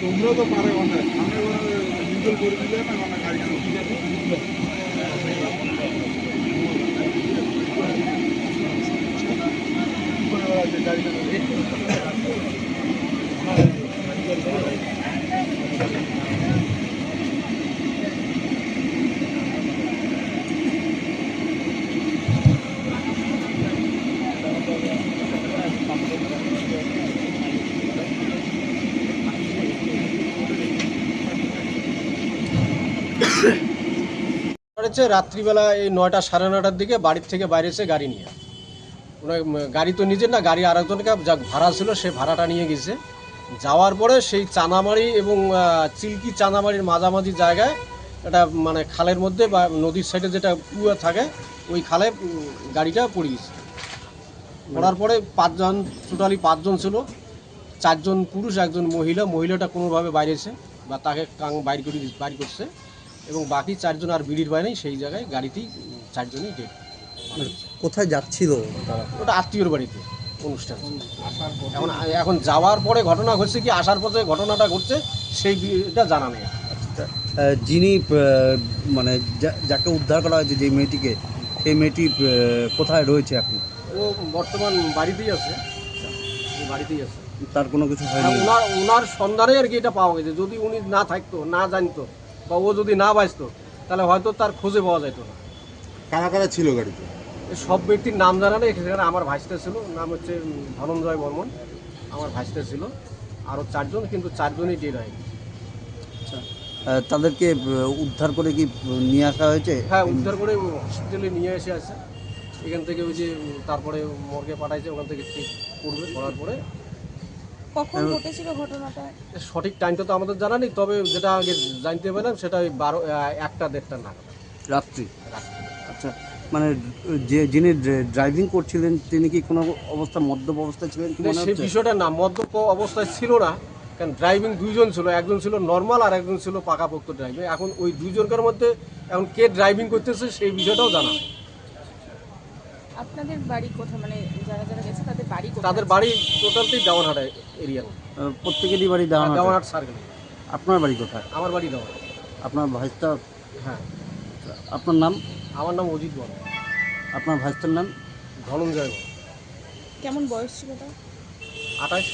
তোমরা তো পারে অনেক। আমি ডিজেল করে দিলে না অনেক গাড়ি। হচ্ছে রাত্রিবেলা এই নয়টা সাড়ে নয়টার দিকে বাড়ির থেকে বাইরে এসে গাড়ি নিয়ে ওনার গাড়ি তো নিজের না, গাড়ি আরেকজনকে, যা ভাড়া ছিল সে ভাড়াটা নিয়ে গেছে। যাওয়ার পরে সেই চানামারি এবং চিল্কি চানামারির মাঝামাঝি জায়গায় একটা মানে খালের মধ্যে বা নদীর সাইডে যেটা কুয়া থাকে, ওই খালে গাড়িটা পড়ে গেছে। পড়ার পরে পাঁচজন টোটালি পাঁচজন ছিল। চারজন পুরুষ, একজন মহিলা। মহিলাটা কোনোভাবে বাইরেছে বা তাকে কাং বাইর করে বাইর করছে। এবং বাকি চারজন আর বিড়ির বাইরে সেই জায়গায় গাড়িতেই চারজনই ডেট কোথায় যাচ্ছিল? তারা ওটা আত্মীয়র বাড়িতে অনুষ্ঠান। এখন এখন যাওয়ার পরে ঘটনা ঘটছে কি আসার পথে ঘটনাটা ঘটছে সেই বিটা জানা নেই। যিনি মানে যাকে উদ্ধার করা হয়েছে যে মেয়েটিকে সেই মেয়েটি কোথায় রয়েছে এখন? ও বর্তমান বাড়িতেই আছে। বাড়িতেই আছে। তার কোনো কিছু হ্যাঁ, হয়নি ওনার ওনার সন্ধানে আর কি এটা পাওয়া গেছে। যদি উনি না থাকতো না জানতো বা ও যদি না বাঁচতো তাহলে হয়তো তার খোঁজে পাওয়া যেত না। কারা কারা ছিল গাড়িতে? সব ব্যক্তির নাম জানা নেই সেখানে আমার ভাইসটা ছিল নাম হচ্ছে ধনঞ্জয় বর্মন আমার ভাইসটা ছিল আরও চারজন কিন্তু চারজনই ডেড হয় আহ, তাদেরকে উদ্ধার করে কি নিয়ে আসা হয়েছে? হ্যাঁ উদ্ধার করে হসপিটালে নিয়ে এসে আছে। এখান থেকে ওই যে তারপরে মর্গে পাঠাইছে ওখান থেকে চেক করবে করার পরে কখন ঘটেছিল ঘটনাটা? সঠিক টাইমটা তো আমাদের জানা নেই তবে যেটা আগে জানতে পারলাম সেটা ওই বারো একটা দেড়টা না রাত্রি? আচ্ছা মানে যে যিনি ড্রাইভিং করছিলেন তিনি কি কোনো অবস্থা মদ্যপ অবস্থায় ছিলেন কি সেই বিষয়টা না মদ্যপ অবস্থায় ছিল না কারণ ড্রাইভিং দুইজন ছিল একজন ছিল নর্মাল আর একজন ছিল পাকাপোক্ত ড্রাইভিং এখন ওই দুইজনকার মধ্যে এখন কে ড্রাইভিং করতেছে সেই বিষয়টাও জানা নেই। আপনাদের বাড়ি কোথায়? মানে যারা যারা গেছে তাদের বাড়ি কোথায়? তাদের বাড়ি টোটালটাই দেওয়ানহাট এরিয়া। প্রত্যেকেরই বাড়ি দেওয়া দেওয়ানহাট সার্কেল। আপনার বাড়ি কোথায়? আমার বাড়ি দেওয়ান আপনার ভাইস্তা? হ্যাঁ। আপনার নাম? আমার নাম অজিত বর্মন আপনার ভাইস্তার নাম? ধনঞ্জয় কেমন বয়স ছিল তার? আঠাশ।